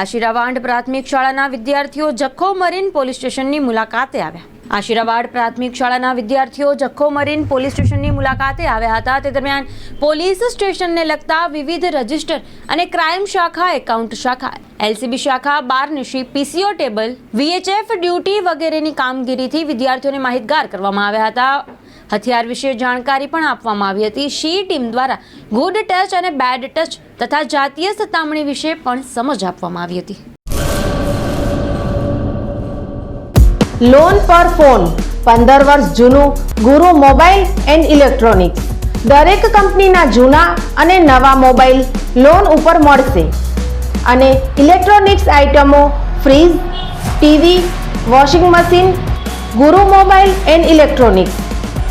આશીરાવાડ પ્રાથમિક શાળાના વિદ્યાર્થીઓ જખો મરીન પોલીસ સ્ટેશનની મુલાકાતે આવ્યા. આશીરાવાડ પ્રાથમિક શાળાના વિદ્યાર્થીઓ જખો મરીન પોલીસ સ્ટેશનની મુલાકાતે આવ્યા હતા. તે દરમિયાન પોલીસ સ્ટેશનને લગતા વિવિધ રજિસ્ટર અને ક્રાઇમ શાખા, એકાઉન્ટ શાખા, એલસીબી શાખા બારનિશી પીસીઓ ટેબલ, વીએચએફ ડ્યુટી વગેરેની કામગીરીથી વિદ્યાર્થીઓને માહિતગાર કરવામાં આવ્યા હતા. હથિયાર વિશે જાણકારી પણ આપવામાં આવી હતી. શી ટીમ દ્વારા ગુડ ટચ અને બેડ ટચ તથા જાતીય સતામણી વિશે પણ સમજ આપવામાં આવી હતી. લોન પર ફોન પંદર વર્ષ જૂનું ગુરુ મોબાઈલ એન્ડ ઇલેક્ટ્રોનિક્સ. દરેક કંપનીના જૂના અને નવા મોબાઈલ લોન ઉપર મળશે. અને ઇલેક્ટ્રોનિક્સ આઇટમો fridge, TV, washing machine, Guru mobile and electronics.